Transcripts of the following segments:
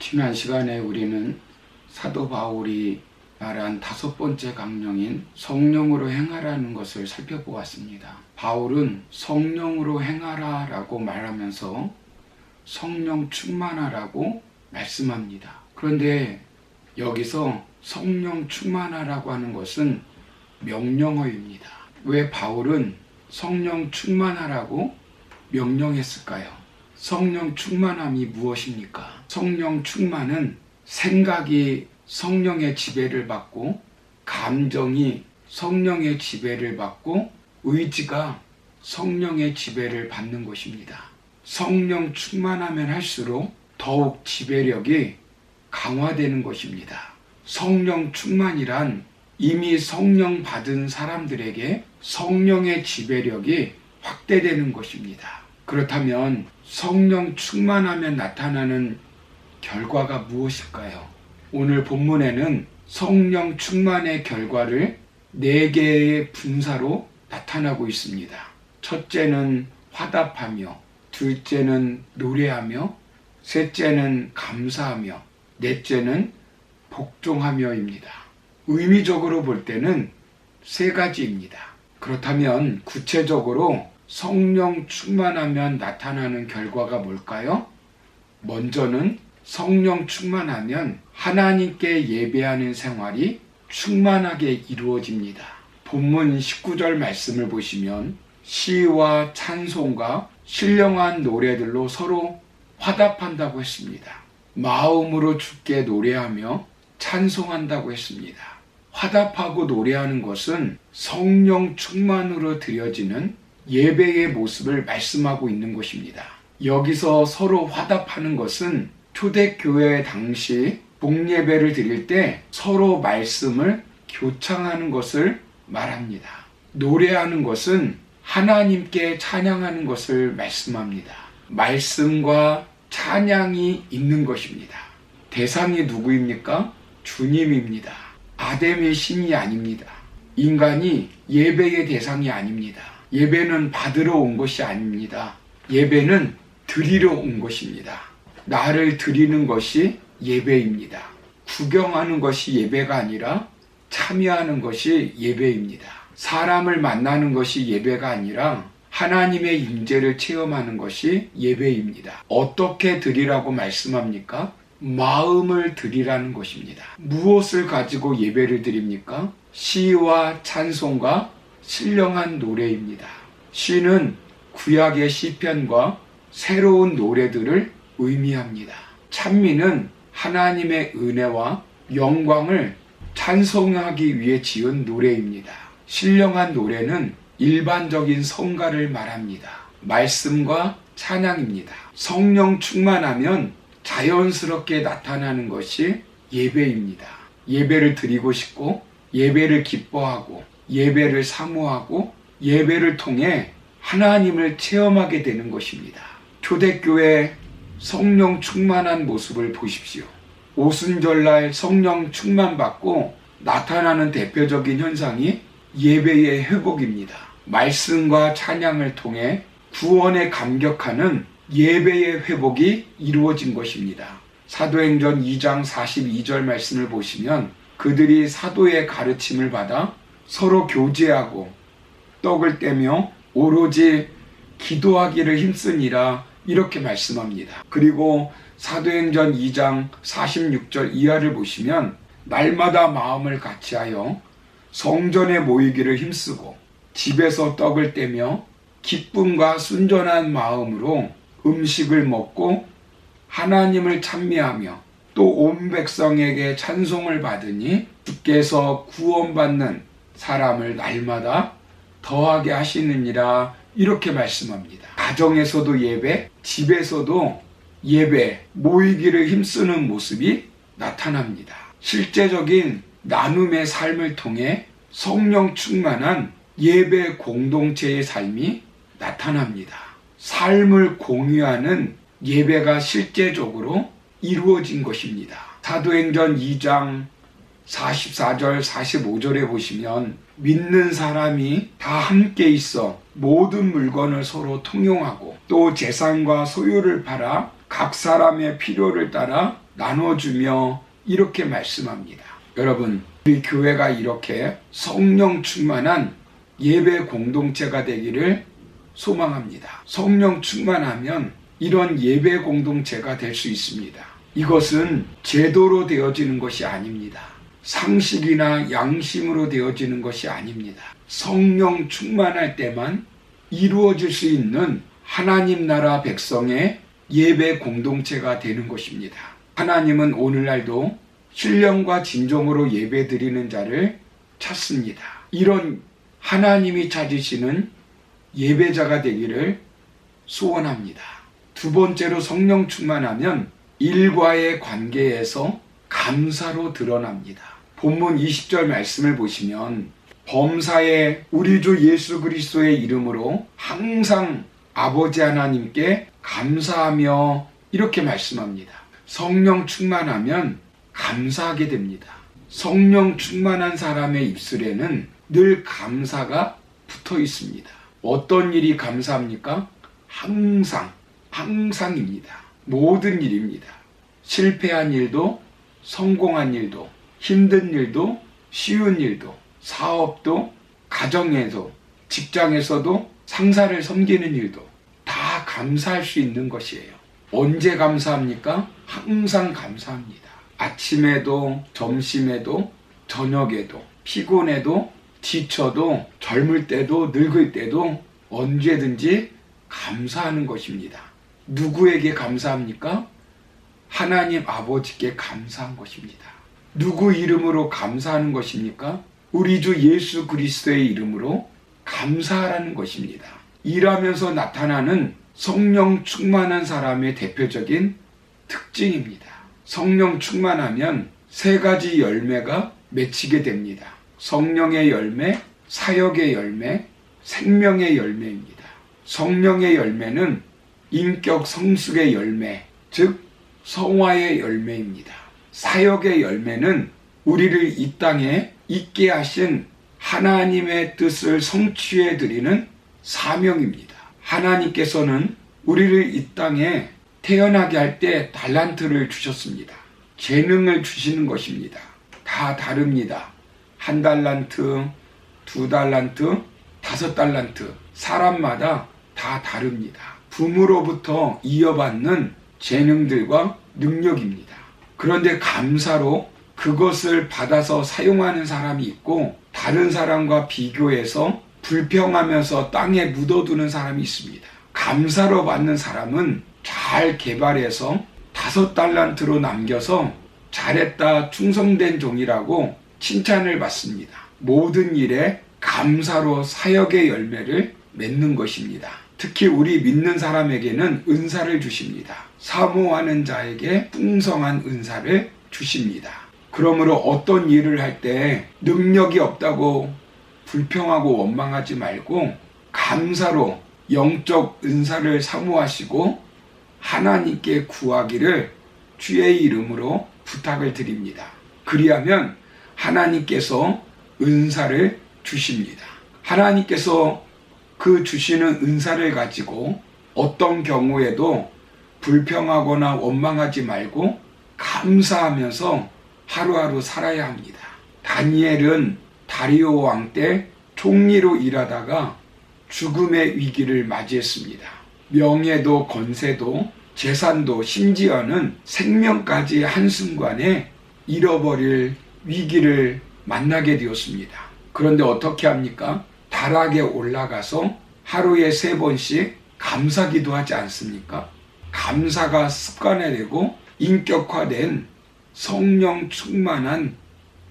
지난 시간에 우리는 사도 바울이 말한 다섯 번째 강령인 성령으로 행하라는 것을 살펴보았습니다. 바울은 성령으로 행하라 라고 말하면서 성령 충만하라고 말씀합니다. 그런데 여기서 성령 충만하라고 하는 것은 명령어입니다. 왜 바울은 성령 충만하라고 명령했을까요? 성령 충만함이 무엇입니까? 성령 충만은 생각이 성령의 지배를 받고 감정이 성령의 지배를 받고 의지가 성령의 지배를 받는 것입니다. 성령 충만하면 할수록 더욱 지배력이 강화되는 것입니다. 성령 충만이란 이미 성령 받은 사람들에게 성령의 지배력이 확대되는 것입니다. 그렇다면 성령 충만하면 나타나는 결과가 무엇일까요? 오늘 본문에는 성령 충만의 결과를 네 개의 분사로 나타나고 있습니다. 첫째는 화답하며, 둘째는 노래하며, 셋째는 감사하며, 넷째는 복종하며입니다. 의미적으로 볼 때는 세 가지입니다. 그렇다면 구체적으로 성령 충만하면 나타나는 결과가 뭘까요? 먼저는 성령 충만하면 하나님께 예배하는 생활이 충만하게 이루어집니다. 본문 19절 말씀을 보시면 시와 찬송과 신령한 노래들로 서로 화답한다고 했습니다. 마음으로 주께 노래하며 찬송한다고 했습니다. 화답하고 노래하는 것은 성령 충만으로 드려지는 예배의 모습을 말씀하고 있는 것입니다. 여기서 서로 화답하는 것은 초대교회 당시 복예배를 드릴 때 서로 말씀을 교창하는 것을 말합니다. 노래하는 것은 하나님께 찬양하는 것을 말씀합니다. 말씀과 찬양이 있는 것입니다. 대상이 누구입니까? 주님입니다. 아담의 신이 아닙니다. 인간이 예배의 대상이 아닙니다. 예배는 받으러 온 것이 아닙니다. 예배는 드리러 온 것입니다. 나를 드리는 것이 예배입니다. 구경하는 것이 예배가 아니라 참여하는 것이 예배입니다. 사람을 만나는 것이 예배가 아니라 하나님의 임재를 체험하는 것이 예배입니다. 어떻게 드리라고 말씀합니까? 마음을 드리라는 것입니다. 무엇을 가지고 예배를 드립니까? 시와 찬송과 신령한 노래입니다. 시는 구약의 시편과 새로운 노래들을 의미합니다. 찬미는 하나님의 은혜와 영광을 찬송하기 위해 지은 노래입니다. 신령한 노래는 일반적인 성가를 말합니다. 말씀과 찬양입니다. 성령 충만하면 자연스럽게 나타나는 것이 예배입니다. 예배를 드리고 싶고 예배를 기뻐하고 예배를 사모하고 예배를 통해 하나님을 체험하게 되는 것입니다. 초대교회 성령 충만한 모습을 보십시오. 오순절날 성령 충만받고 나타나는 대표적인 현상이 예배의 회복입니다. 말씀과 찬양을 통해 구원에 감격하는 예배의 회복이 이루어진 것입니다. 사도행전 2장 42절 말씀을 보시면 그들이 사도의 가르침을 받아 서로 교제하고 떡을 떼며 오로지 기도하기를 힘쓰니라 이렇게 말씀합니다. 그리고 사도행전 2장 46절 이하를 보시면 날마다 마음을 같이하여 성전에 모이기를 힘쓰고 집에서 떡을 떼며 기쁨과 순전한 마음으로 음식을 먹고 하나님을 찬미하며 또 온 백성에게 찬송을 받으니 주께서 구원받는 사람을 날마다 더하게 하시느니라 이렇게 말씀합니다. 가정에서도 예배, 집에서도 예배, 모이기를 힘쓰는 모습이 나타납니다. 실제적인 나눔의 삶을 통해 성령 충만한 예배 공동체의 삶이 나타납니다. 삶을 공유하는 예배가 실제적으로 이루어진 것입니다. 사도행전 2장 44절, 45절에 보시면 믿는 사람이 다 함께 있어 모든 물건을 서로 통용하고 또 재산과 소유를 팔아 각 사람의 필요를 따라 나눠주며 이렇게 말씀합니다. 여러분, 우리 교회가 이렇게 성령 충만한 예배 공동체가 되기를 소망합니다. 성령 충만하면 이런 예배 공동체가 될 수 있습니다. 이것은 제도로 되어지는 것이 아닙니다. 상식이나 양심으로 되어지는 것이 아닙니다. 성령 충만할 때만 이루어질 수 있는 하나님 나라 백성의 예배 공동체가 되는 것입니다. 하나님은 오늘날도 신령과 진정으로 예배 드리는 자를 찾습니다. 이런 하나님이 찾으시는 예배자가 되기를 소원합니다. 두 번째로 성령 충만하면 일과의 관계에서 감사로 드러납니다. 본문 20절 말씀을 보시면 범사에 우리 주 예수 그리스도의 이름으로 항상 아버지 하나님께 감사하며 이렇게 말씀합니다. 성령 충만하면 감사하게 됩니다. 성령 충만한 사람의 입술에는 늘 감사가 붙어 있습니다. 어떤 일이 감사합니까? 항상, 항상입니다. 모든 일입니다. 실패한 일도, 성공한 일도, 힘든 일도, 쉬운 일도, 사업도, 가정에도, 직장에서도 상사를 섬기는 일도 다 감사할 수 있는 것이에요. 언제 감사합니까? 항상 감사합니다. 아침에도, 점심에도, 저녁에도, 피곤해도, 지쳐도, 젊을 때도, 늙을 때도 언제든지 감사하는 것입니다. 누구에게 감사합니까? 하나님 아버지께 감사한 것입니다. 누구 이름으로 감사하는 것입니까? 우리 주 예수 그리스도의 이름으로 감사하라는 것입니다. 일하면서 나타나는 성령 충만한 사람의 대표적인 특징입니다. 성령 충만하면 세 가지 열매가 맺히게 됩니다. 성령의 열매, 사역의 열매, 생명의 열매입니다. 성령의 열매는 인격 성숙의 열매, 즉 성화의 열매입니다. 사역의 열매는 우리를 이 땅에 있게 하신 하나님의 뜻을 성취해 드리는 사명입니다. 하나님께서는 우리를 이 땅에 태어나게 할 때 달란트를 주셨습니다. 재능을 주시는 것입니다. 다 다릅니다. 한 달란트, 두 달란트, 다섯 달란트. 사람마다 다 다릅니다. 부모로부터 이어받는 재능들과 능력입니다. 그런데 감사로 그것을 받아서 사용하는 사람이 있고 다른 사람과 비교해서 불평하면서 땅에 묻어두는 사람이 있습니다. 감사로 받는 사람은 잘 개발해서 다섯 달란트로 남겨서 잘했다 충성된 종이라고 칭찬을 받습니다. 모든 일에 감사로 사역의 열매를 맺는 것입니다. 특히 우리 믿는 사람에게는 은사를 주십니다. 사모하는 자에게 풍성한 은사를 주십니다. 그러므로 어떤 일을 할 때 능력이 없다고 불평하고 원망하지 말고 감사로 영적 은사를 사모하시고 하나님께 구하기를 주의 이름으로 부탁을 드립니다. 그리하면 하나님께서 은사를 주십니다. 하나님께서 그 주시는 은사를 가지고 어떤 경우에도 불평하거나 원망하지 말고 감사하면서 하루하루 살아야 합니다. 다니엘은 다리오 왕 때 총리로 일하다가 죽음의 위기를 맞이했습니다. 명예도 건세도 재산도 심지어는 생명까지 한순간에 잃어버릴 위기를 만나게 되었습니다. 그런데 어떻게 합니까? 다락에 올라가서 하루에 세 번씩 감사 기도 하지 않습니까? 감사가 습관화 되고 인격화된 성령 충만한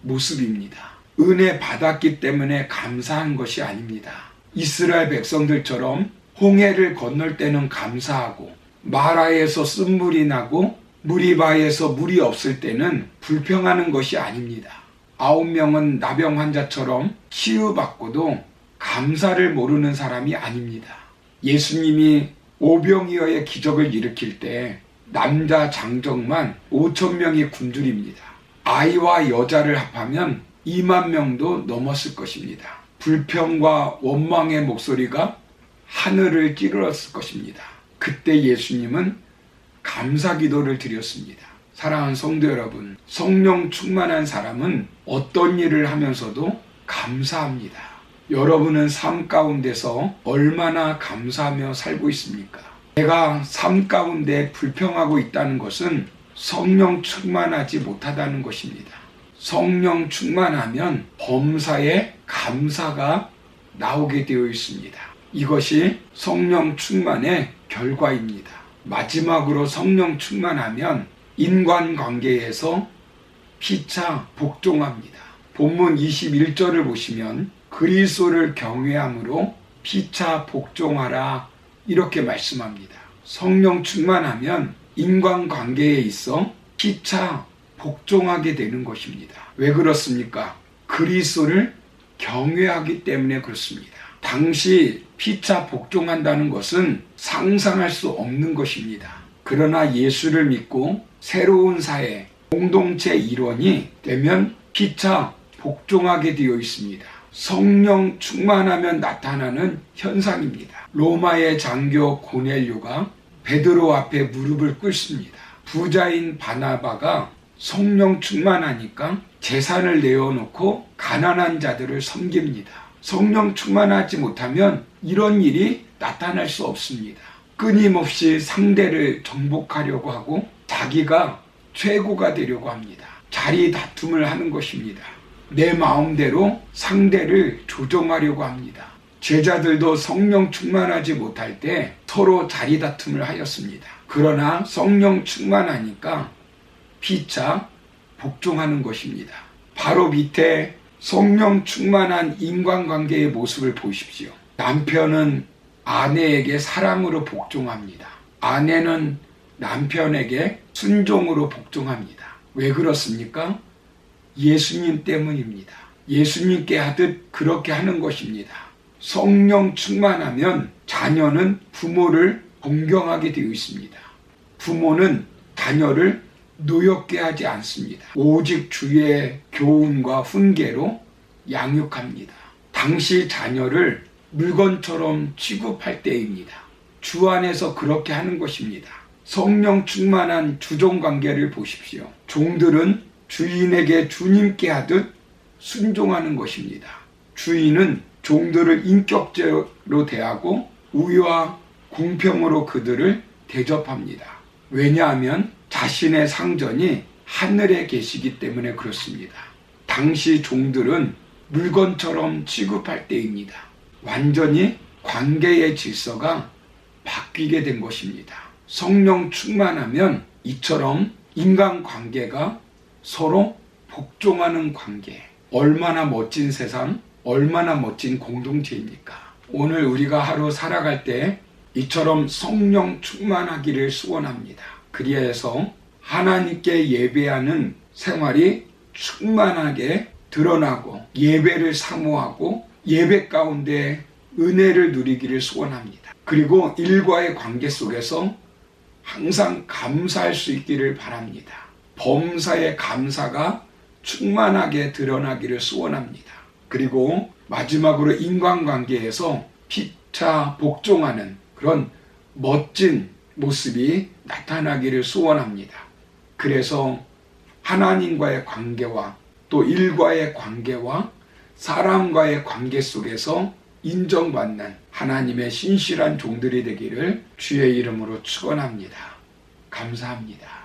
모습입니다. 은혜 받았기 때문에 감사한 것이 아닙니다. 이스라엘 백성들처럼 홍해를 건널 때는 감사하고 마라에서 쓴물이 나고 무리바에서 물이 없을 때는 불평하는 것이 아닙니다. 아홉 명은 나병 환자처럼 치유받고도 감사를 모르는 사람이 아닙니다. 예수님이 오병이어의 기적을 일으킬 때 남자 장정만 5천 명이 굶주립니다. 아이와 여자를 합하면 2만 명도 넘었을 것입니다. 불평과 원망의 목소리가 하늘을 찌르렀을 것입니다. 그때 예수님은 감사 기도를 드렸습니다. 사랑하는 성도 여러분, 성령 충만한 사람은 어떤 일을 하면서도 감사합니다. 여러분은 삶 가운데서 얼마나 감사하며 살고 있습니까? 내가 삶 가운데 불평하고 있다는 것은 성령 충만하지 못하다는 것입니다. 성령 충만하면 범사에 감사가 나오게 되어 있습니다. 이것이 성령 충만의 결과입니다. 마지막으로 성령 충만하면 인간 관계에서 피차 복종합니다. 본문 21절을 보시면 그리스도를 경외함으로 피차 복종하라 이렇게 말씀합니다. 성령 충만하면 인간관계에 있어 피차 복종하게 되는 것입니다. 왜 그렇습니까? 그리스도를 경외하기 때문에 그렇습니다. 당시 피차 복종한다는 것은 상상할 수 없는 것입니다. 그러나 예수를 믿고 새로운 사회, 공동체 일원이 되면 피차 복종하게 되어 있습니다. 성령 충만하면 나타나는 현상입니다. 로마의 장교 고넬료가 베드로 앞에 무릎을 꿇습니다. 부자인 바나바가 성령 충만하니까 재산을 내어놓고 가난한 자들을 섬깁니다. 성령 충만하지 못하면 이런 일이 나타날 수 없습니다. 끊임없이 상대를 정복하려고 하고 자기가 최고가 되려고 합니다. 자리 다툼을 하는 것입니다. 내 마음대로 상대를 조종하려고 합니다. 제자들도 성령 충만하지 못할 때 서로 자리 다툼을 하였습니다. 그러나 성령 충만하니까 피차 복종하는 것입니다. 바로 밑에 성령 충만한 인간관계의 모습을 보십시오. 남편은 아내에게 사랑으로 복종합니다. 아내는 남편에게 순종으로 복종합니다. 왜 그렇습니까? 예수님 때문입니다. 예수님께 하듯 그렇게 하는 것입니다. 성령 충만하면 자녀는 부모를 공경하게 되어 있습니다. 부모는 자녀를 노엽게 하지 않습니다. 오직 주의 교훈과 훈계로 양육합니다. 당시 자녀를 물건처럼 취급할 때입니다. 주 안에서 그렇게 하는 것입니다. 성령 충만한 주종 관계를 보십시오. 종들은 주인에게 주님께 하듯 순종하는 것입니다. 주인은 종들을 인격적으로 대하고 우위와 공평으로 그들을 대접합니다. 왜냐하면 자신의 상전이 하늘에 계시기 때문에 그렇습니다. 당시 종들은 물건처럼 취급할 때입니다. 완전히 관계의 질서가 바뀌게 된 것입니다. 성령 충만하면 이처럼 인간 관계가 서로 복종하는 관계. 얼마나 멋진 세상, 얼마나 멋진 공동체입니까? 오늘 우리가 하루 살아갈 때 이처럼 성령 충만하기를 소원합니다. 그리하여서 하나님께 예배하는 생활이 충만하게 드러나고 예배를 사모하고 예배 가운데 은혜를 누리기를 소원합니다. 그리고 일과의 관계 속에서 항상 감사할 수 있기를 바랍니다. 범사의 감사가 충만하게 드러나기를 소원합니다. 그리고 마지막으로 인간관계에서 피차 복종하는 그런 멋진 모습이 나타나기를 소원합니다. 그래서 하나님과의 관계와 또 일과의 관계와 사람과의 관계 속에서 인정받는 하나님의 신실한 종들이 되기를 주의 이름으로 축원합니다. 감사합니다.